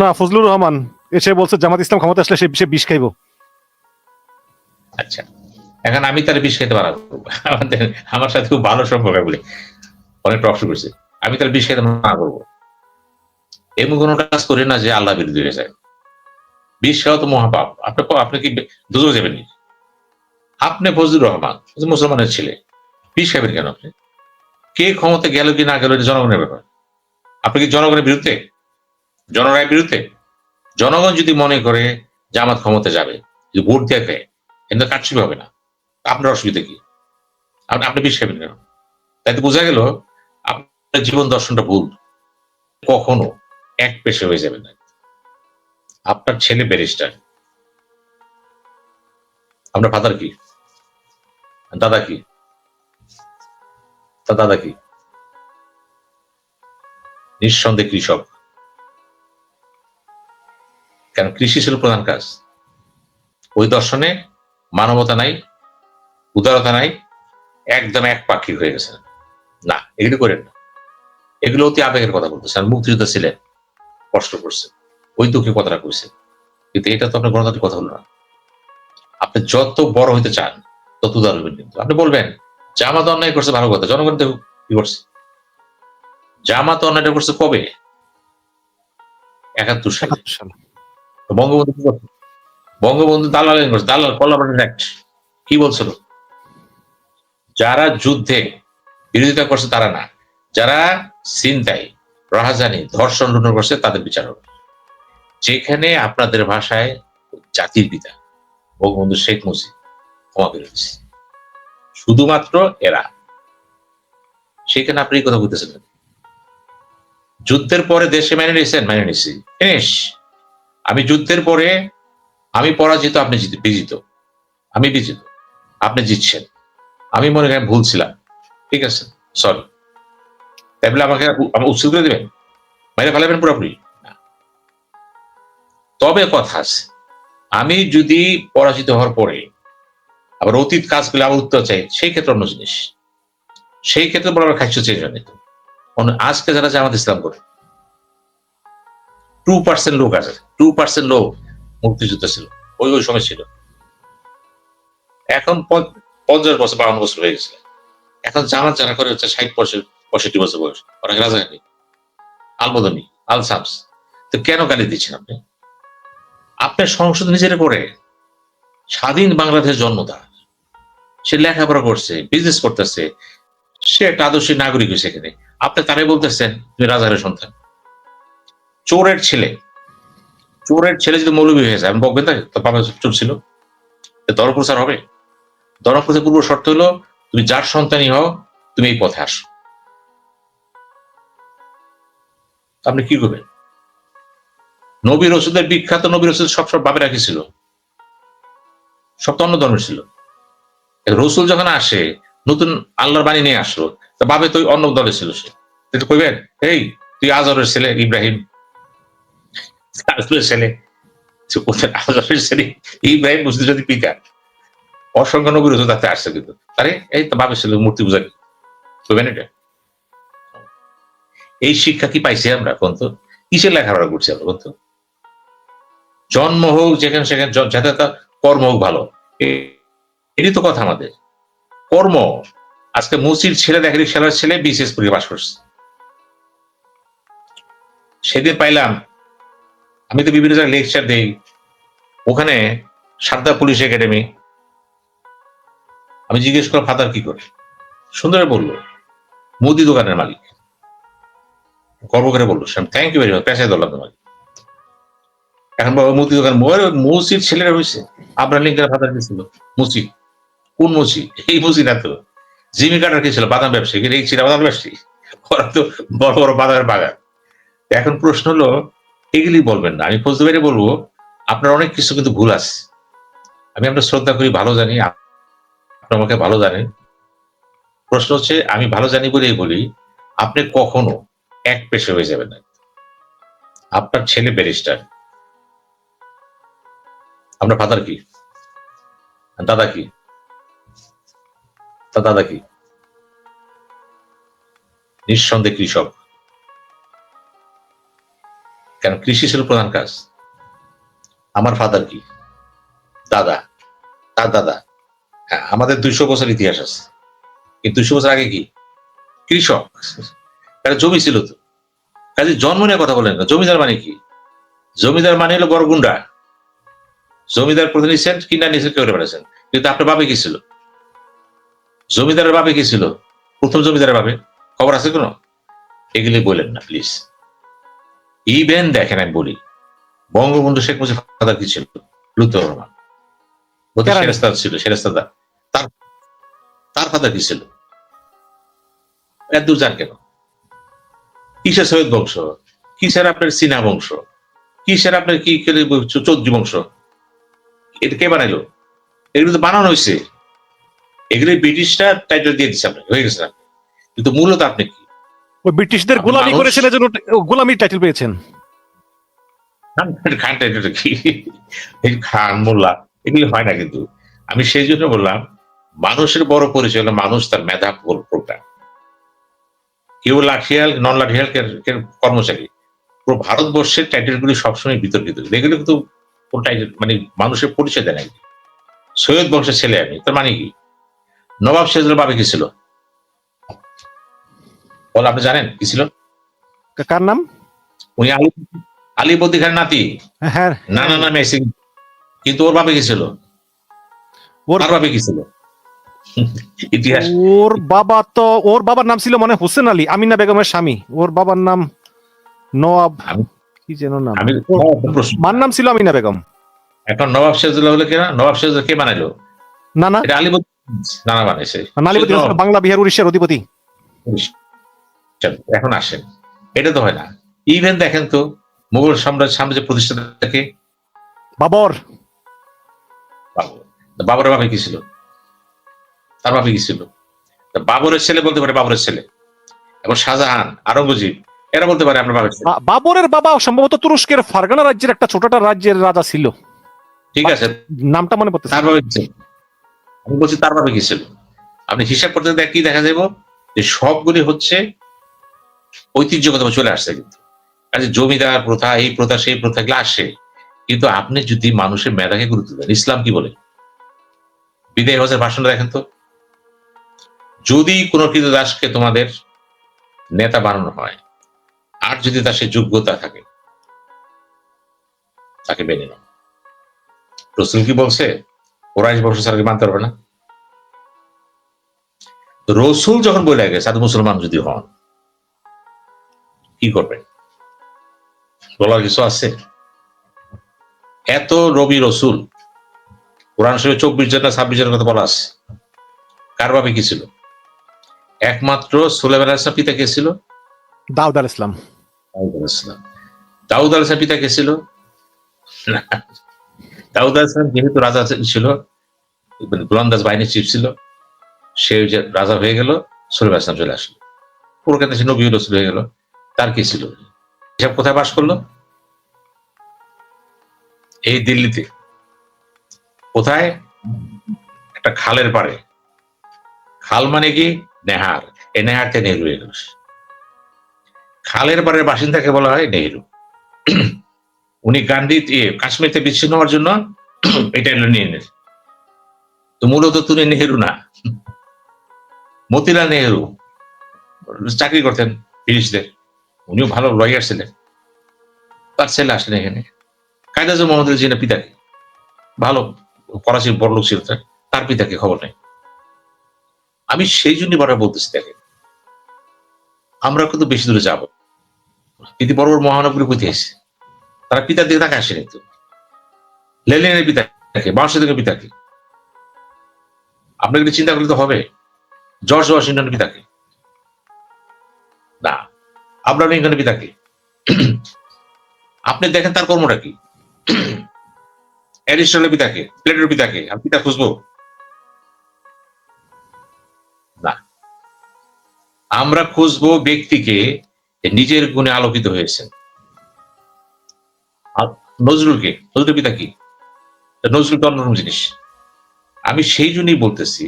না ফজলুর রহমান এসে বলছে জামাত ইসলাম ক্ষমতা আসলে সে বিষ খাইবো। আচ্ছা এখন আমি তার বিষ খেতে করব। আমাদের আমার সাথে খুব ভালো সম্পর্ক বলে। অনেক টক করছে। আমি তার বিষ খেতে মানা করব। এমন কোনো কাজ করি না যে আল্লাহ বিরোধী হয়ে যায়। বিষ খাওয়া তো মহাপাপ। আপনি আপনি কি দুজো যাবেন আপনি ফজলুর রহমান মুসলমানের ছেলে বিষ খাবেন কেন আপনি? কে ক্ষমতা গেল কি না গেল জনগণের ব্যাপার। আপনি কি জনগণের বিরুদ্ধে জনরায়ের বিরুদ্ধে। জনগণ যদি মনে করে জামাত ক্ষমতা যাবে, যদি ভোট দিয়ে দেয়, কিন্তু কাটছি হবে না। আপনার অসুবিধা কি? আপনি আপনি বিষ খাবেন কেন? তাই তো বোঝা গেল, আপনার জীবন দর্শনটা ভুল। কখনো এক পেশে হয়ে যাবে না। আপনার ছেলে ব্যারিস্টার। আপনার ফাদার কি? দাদা কি? দাদা কি? নিঃসন্দেহে কৃষক। কেন কৃষি ছিল প্রধান কাজ। ওই দর্শনে মানবতা নাই, উদারতা নাই, একদম এক পাখি হয়ে গেছে। না, এগুলো করেন না। এগুলো অতি আবেগের কথা বলতেছেন মুক্তিযুদ্ধ ছিলেন, কষ্ট করছেন, ওই দুঃখে কথাটা কইছেন। কিন্তু এটা তো আপনার গণতান্ত্রিক কথা হলো না। আপনি যত বড় হইতে চান, তত উদার হইবেন কিন্তু। আপনি বলবেন, জামাত অন্যায় করছে, ভালো কথা, জনগণ দেখুক কি করছে। জামাত অন্যায়টা করছে কবে? একাত্তর সালে। বঙ্গবন্ধু কি করছে? বঙ্গবন্ধু দালাল দালাল কোলাবরেটর অ্যাক্ট কি বলছিল যারা যুদ্ধে বিরোধিতা করছে তারা না, যারা চিন্তায় রাহাজানি, ধর্ষণ লুণ্ঠন করছে তাদের বিচার হবে। যেখানে আপনাদের ভাষায় জাতির পিতা, বঙ্গবন্ধু শেখ মুজিব, ক্ষমা দিচ্ছে শুধুমাত্র এরা। সেখানে আপনি কথা বলতেছেন যুদ্ধের পরে দেশে মেনে নিয়েছেন? মেনে নিয়েছি। ফিনিশ আমি যুদ্ধের পরে আমি পরাজিত, আপনি বিজিত। আমি বিজিত, আপনি জিতছেন। আমি মনে করেন ভুল ছিলাম। ঠিক আছে সরি তাই বলে আমাকে আমার উচ্ছেদ করে দেবেন? মেরে ফেলাবেন পুরোপুরি। তবে কথা আছে, আমি যদি পরাজিত হওয়ার পরে আবার অতীত কাজগুলো আবার উত্তর চাই, সেই ক্ষেত্রে অন্য জিনিস। সেই ক্ষেত্রে বড় খাদ্য চেঞ্জ হয় আজকে যারা জামাত ইসলাম করে টু পার্সেন্ট লোক আছে। টু পার্সেন্ট লোক মুক্তিযুদ্ধ ছিল। ওই ওই সময় ছিল। এখন পঞ্চাশ বছর, বাউন্ন বছর হয়ে গেছে। এখন জামাত যারা করে হচ্ছে ষাট বছর, পঁয়ষট্টি বছর বয়স। ওরা কি রাজাকারী। আলমদনি আল সামস তো কেন গালি দিচ্ছেন আপনি? আপনার সংসদ নিজের করে স্বাধীন বাংলাদেশ জন্ম তার। সে লেখাপড়া করছে বিজনেস করতেছে। সে একটা আদর্শী নাগরিক হয়েছে এখানে। আপনি তারাই বলতেছেন তুমি রাজারের সন্তান। চোরের ছেলে। চোরের ছেলে যদি মৌলবী হয়ে যায়, আমি বকবেন তাই? তো বাবা চোর ছিল। দরপ্রচার হবে? দরপ্রচার পূর্ব শর্ত হলো, তুমি যার সন্তানই হও, তুমি এই পথে আসো। আপনি কি করবেন? নবী রসুদের বিখ্যাত নবীর রসুদ সব সব বাপে রাখি ছিল। সব তো অন্য ধর্মের ছিল। রসুল যখন আসে, নতুন আল্লাহর বাণী নিয়ে আসলো, তা বাবে তো অন্য দলে ছিল সে। কইবেন, এই, তুই আজরের ছেলে ইব্রাহিম আজরের ছেলে ইব্রাহিম বুঝতে যদি পিতা অসংখ্য নবী রসুল তাতে আসছে কিন্তু। আরে, এই তো বাবে ছিল, মূর্তি পূজা কইবেন এটা? এই শিক্ষা কি পাইছি আমরা কোন তো? কিসের লেখাপড়া করছি আমরা কোন তো? জন্ম হোক, যেখানে সেখানে যাতে তার কর্ম হোক ভালো। এটি তো কথা আমাদের। কর্ম। আজকে মুসির ছেলে দেখে ছেলের ছেলে বিশেষ পরীক্ষা করছে। সেদিন পাইলাম আমি তো বিভিন্ন জায়গায় লেকচার দেই। ওখানে সারদা পুলিশ একাডেমি আমি জিজ্ঞেস করলাম, ফাদার কি করে? সুন্দর বলল, মুদি দোকানের মালিক। গর্ব করে বলল থ্যাংক ইউ ভেরি মাচ পেশায় ধরলাম তোমাকে। এখন বাবা, মুদি দোকান মসজিদ ছেলেরা হয়েছে। আপনার লিঙ্কের ফাদার কি ছিল? মুসি কোন মুসি এই মুসি না তো। জিমি কাটার কি ছিল? বাদাম ব্যবসায়ী। এই ছিল বাদাম ব্যবসায়ী। ওরা তো বড় বড় বাদামের বাগান। এখন প্রশ্ন হলো এগুলি বলবেন না। আমি পেরে বলব, আপনার অনেক কিছু কিন্তু ভুল আছে। আমি আপনার শ্রদ্ধা করি, ভালো জানি আপ- আপনি আমাকে ভালো জানেন। প্রশ্ন হচ্ছে, আমি ভালো জানি বলেই বলি, আপনি কখনো এক পেশে হয়ে যাবেন না। আপনার ছেলে ব্যারিস্টার। আপনার ফাদার কি? দাদা কি? দাদা কি? নিঃসন্দেহে কৃষক। কারণ কৃষি ছিল প্রধান কাজ। আমার ফাদার কি? দাদা। তার দাদা। হ্যাঁ আমাদের দুইশো বছর ইতিহাস আছে। কিন্তু দুইশো বছর আগে কি? কৃষক। তার জমি ছিল তো। কাজে জন্ম নিয়ে কথা বলেন না। জমিদার মানে কি? জমিদার মানে হলো বড় গুন্ডা জমিদার প্রধান নিচ্ছেন কিনা নিচ্ছেন কেউ পেরেছেন কিন্তু আপনার বাবে কি ছিল? জমিদারের বাবে কি ছিল? প্রথম জমিদারের বাবে খবর আছে কোনো? এগুলি বললেন না প্লিজ ইভেন দেখেন আমি বলি বঙ্গবন্ধু শেখ মুজিব ফাদার কি ছিল? লুৎফর রহমান। সেরেস্তাদ ছিল সেরেস্তাদা। তার তার ফাদার কি ছিল? এত দূর যান কেন কিসের সৈয়দ বংশ? কিসের আপনার সিনা বংশ? কিসের আপনার কি চৌধুরী বংশ? এটা কে বানাইলো? এগুলো তো বানানো হয়েছে এগুলো ব্রিটিশরা টাইটেল দিয়ে দিচ্ছে আপনাকে হয়ে গেছে কিন্তু মূলত আপনি কি? ওই ব্রিটিশদের গোলামি এজন্য গোলামির টাইটেল পেয়েছেন। খান কি? খান মোল্লা এগুলো হয় না কিন্তু। আমি সেই জন্য বললাম মানুষের বড় পরিচয় হলো মানুষ তার মেধা প্রোগ্রাম কেউ লাঠিয়াল নন লাঠিয়াল কর্মচারী। পুরো ভারতবর্ষের টাইটেলগুলি সবসময় বিতর্কিত। এগুলো কিন্তু টাইটেল মানে মানুষের পরিচয় দেয় না। সৈয়দ বংশের ছেলে আমি তার মানে কি? নবাব সিরাজুল বাবে কি ছিল? বল আপনি জানেন কি ছিল? কার নাম? উনি আলী আলীবদ্দি খান নাতি। হ্যাঁ। নানা নামে এসে কিন্তু ওর বাপে কি ছিল? ওর বাপে কি ছিল? ইতিহাস। ওর বাবা তো ওর বাবার নাম ছিল মানে হোসেন আলী আমিনা বেগমের স্বামী। ওর বাবার নাম নওয়াব। কি যেন নাম? মার নাম ছিল আমিনা বেগম। এখন নবাব সিরাজুল্লাহ হলে কেনা নবাব সিরাজুল্লাহ কে বানাইলো? না না নানা বানাইছে। নালিপতি বাংলা বিহার উড়িষ্যার অধিপতি। এখন আসেন। এটা তো হয় না। ইভেন দেখেন তো মুঘল সাম্রাজ্য সাম্রাজ্য প্রতিষ্ঠাতা থেকে বাবর। বাবরের বাপে কি ছিল? তার বাপে কি ছিল? বাবরের ছেলে বলতে পারে বাবরের ছেলে। এবং শাহজাহান আরঙ্গজীব এরা বলতে পারে আপনার বাপের ছেলে। বা- বাবরের বাবা সম্ভবত তুরস্কের ফারগানা রাজ্যের একটা ছোটটা রাজ্যের রাজা ছিল। ঠিক আছে। নামটা মনে পড়তেছে। তার কি আমি বলছি তার ভাবে কি ছিল? আপনি হিসাব করতে দেখ কি দেখা যাব যে সবগুলি হচ্ছে ঐতিহ্যগত চলে আসছে কিন্তু। কাজে জমিদার প্রথা, এই প্রথা, সেই প্রথা গুলো আসে। কিন্তু আপনি যদি মানুষের মেধাকে গুরুত্ব দেন, ইসলাম কি বলে? বিদায় হজের ভাষণটা দেখেন তো। যদি কোনো দাসকে তোমাদের নেতা বানানো হয়, আর যদি তার সে যোগ্যতা থাকে, তাকে মেনে নাও। রসুল কি বলছে? ওরাইশ বংশ ছাড়া কি মানতে পারবে না। রসুল যখন বলে গেছে, সাধু মুসলমান যদি হন কি করবেন? বলার কিছু আছে? এত রবি রসুল কোরআন শরীফে চব্বিশ জন না ছাব্বিশ জনের কথা বলা আছে। কার ভাবে কি ছিল? একমাত্র সুলেমান আলাইসলাম পিতা কে ছিল? দাউদ আল ইসলাম দাউদ আলাইসলাম দাউদ আলাইসলাম পিতা কে ছিল। দাউদ আলাইসলাম যেহেতু রাজা ছিল গোলন্দাজ বাহিনীর চিফ ছিল সে রাজা হয়ে গেল সুলেমান ইসলাম চলে আসলো। পুরো কেন সে নবী রসুল হয়ে গেল। তার কি ছিল? এসব কোথায় বাস করল? এই দিল্লিতে। কোথায়? একটা খালের পাড়ে। খাল মানে কি? নেহার। এই নেহার থেকে নেহরু খালের পাড়ের বাসিন্দাকে বলা হয় নেহরু। উনি গান্ধী কাশ্মীরতে বিচ্ছিন্ন হওয়ার জন্য এটা এলো নিয়ে নিলেন তো মূলত তুমি নেহরু না। মতিলাল নেহরু। চাকরি করতেন ব্রিটিশদের উনিও ভালো লয়ার ছিলেন। তার ছেলে আসলেন এখানে। কায়দাজ মোহাম্মদ জিনা পিতাকে ভালো করাচির বড় লোক ছিল তার, পিতাকে খবর নেই। আমি সেই জন্য বারবার বলতেছি দেখেন আমরা কিন্তু বেশি দূরে যাব। বড় বড় মহানগরী কোথায় এসে তারা পিতার দিকে তাকে আসেনি তো লেলিনের পিতাকে বাংলাদেশের পিতাকে। আপনাকে চিন্তা করলে তো হবে। জর্জ ওয়াশিংটনের পিতাকে। না। আব্রাহাম লিঙ্কনের পিতাকে আপনি দেখেন তার কর্মটা কি? অ্যারিস্টলের পিতাকে প্লেটোর পিতাকে আমি পিতা খুঁজবো? না। আমরা খুঁজবো ব্যক্তিকে নিজের গুণে আলোকিত হয়েছেন আর নজরুলকে? নজরুল পিতা কি? নজরুল তো অন্যরকম জিনিস। আমি সেই জন্যই বলতেছি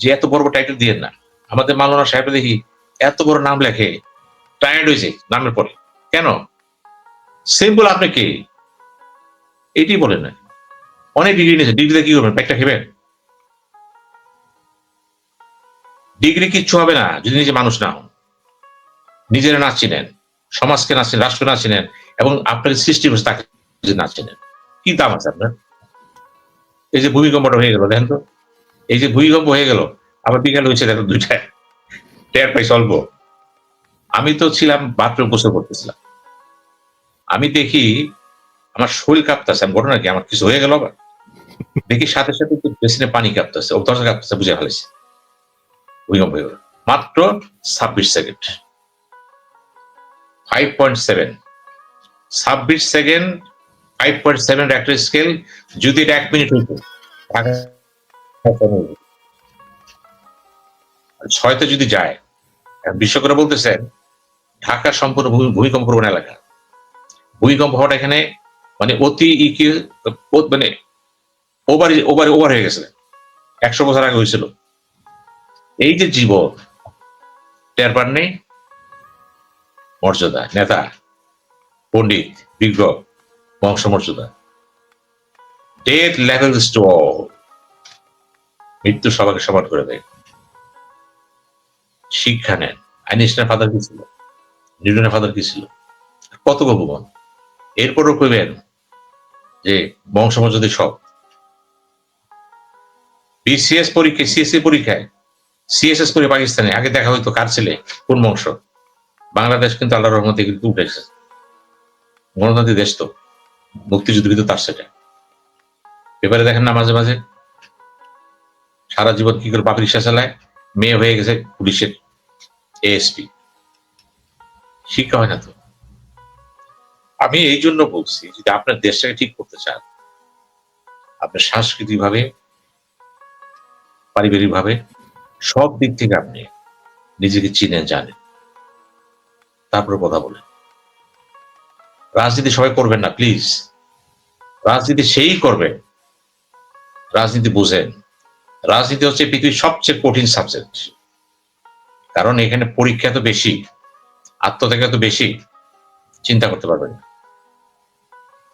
যে এত বড় বড় টাইটেল দিয়ে না। আমাদের মালানা সাহেব দেখি এত বড় নাম লেখে। টায়ার্ড হয়েছে নামের পরে কেন? সিম্পল আপনি কে? এটি বলেন না। অনেক ডিগ্রি নিয়েছে ডিগ্রিতে কি করবেন? পেটটা খেবেন? ডিগ্রি কিচ্ছু হবে না, যদি নিজে মানুষ না হন। নিজেরা না চিনেন, সমাজকে না চিনেন রাষ্ট্র না চিনেন, এবং আপনাকে সৃষ্টি হয়েছে তাকে যদি না চিনেন। কি দাম আছে আপনার? এই যে ভূমিকম্পটা হয়ে গেল, দেখেন তো। এই যে ভূমিকম্প হয়ে গেল, আবার বিকাল হয়েছে দেখো দুইটায়। টের পাই অল্প। আমি তো ছিলাম বাথরুম গোসল করতেছিলাম। আমি দেখি আমার শরীর কাঁপতেছে, আমি ঘটনা কি? আমার কিছু হয়ে গেল আবার? দেখি সাথে সাথে একটু বেসিনে পানি কাঁপতেছে দরজা কাঁপতেছে, বুঝে ফেলেছে। ভূমিকম্প হয়ে গেল মাত্র ছাব্বিশ সেকেন্ড ফাইভ পয়েন্ট সেভেন ছাব্বিশ second five point seven Richter scale যদি এটা এক মিনিট হইতো ছয়তে যদি যায় বিশ্বকরা বলতেছেন ঢাকা সম্পূর্ণ ভূমিকম্প প্রবণ এলাকা। ভূমিকম্প হওয়াটা এখানে মানে অতি মানে ওভার ওভার ওভার হয়ে গেছে। একশো বছর আগে হয়েছিল। এই যে জীবন টের নেই। মর্যাদা, নেতা, পণ্ডিত বিজ্ঞ বংশমর্যাদা। ডেথ লেভেলস টু অল মৃত্যু সবাইকে সমান করে দেয়। শিক্ষা নেন। আইনস্টাইনের ফাদার কি ছিল? নিউটনের ফাদার কি ছিল? কত গভীর এরপরও কইবেন যে বংশমর্যাদা সব। বিসিএস পরীক্ষায় সিএসসি পরীক্ষায় সিএসএস করে পাকিস্তানে, আগে দেখা হইতো কার ছেলে, কোন বংশ? বাংলাদেশ কিন্তু আল্লাহ রহমতে কিন্তু উঠে উঠেছে গণতান্ত্রিক দেশ তো, মুক্তিযুদ্ধ কিন্তু তার সেটা। পেপারে দেখেন না মাঝে মাঝে? সারা জীবন কি করে বাপি রিক্সা চালায়? মেয়ে হয়ে গেছে পুলিশের এএসপি শিক্ষা হয় না তো। আমি এই জন্য বলছি, যদি আপনার দেশটাকে ঠিক করতে চান, আপনার সাংস্কৃতিক ভাবে পারিবারিক ভাবে সব দিক থেকে আপনি নিজেকে চিনেন, জানেন। তারপরে কথা বলেন। রাজনীতি সবাই করবেন না, প্লিজ। রাজনীতি সেই করবে, রাজনীতি বুঝেন। রাজনীতি হচ্ছে পৃথিবীর সবচেয়ে কঠিন সাবজেক্ট। কারণ এখানে পরীক্ষা তো বেশি। আত্মত্যাগ তো বেশি চিন্তা করতে পারবেন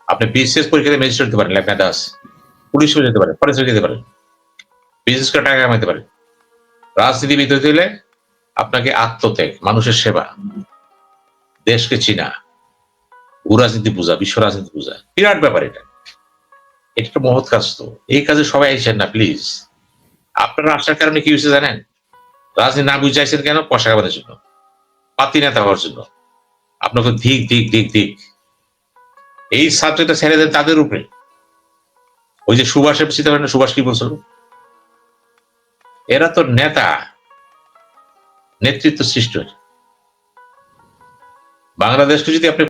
আপনি বিসিএস পরীক্ষাতে ম্যাজিস্ট্রেট হতে পারেন লেখা দাস। পুলিশ হয়ে যেতে পারেন হয়ে যেতে পারেন। বিজনেস করে টাকা কামাইতে পারেন। রাজনীতিবিদ হতে হলে আপনাকে আত্মত্যাগ, মানুষের সেবা, দেশকে চিনা ভূ রাজনীতি বোঝা বিশ্ব রাজনীতি বোঝা বিরাট ব্যাপার এটা। এটা একটা মহৎ কাজ তো। এই কাজে সবাই আইছেন না প্লিজ আপনারা আসার কারণে কি হয়েছে জানেন? রাজনীতি না বুঝাইছেন কেন? পয়সা কামানোর জন্য। পাতি নেতা হওয়ার জন্য। আপনাকে ধিক ধিক ধিক ধিক। এই সাবজেক্টটা ছেড়ে দেন তাদের উপরে। ওই যে সুভাষ চিন্তা করেন সুভাষ কি বলছিল? এরা তো নেতা নেতৃত্ব সৃষ্টি হয়েছে বাংলাদেশকে যদি আপনি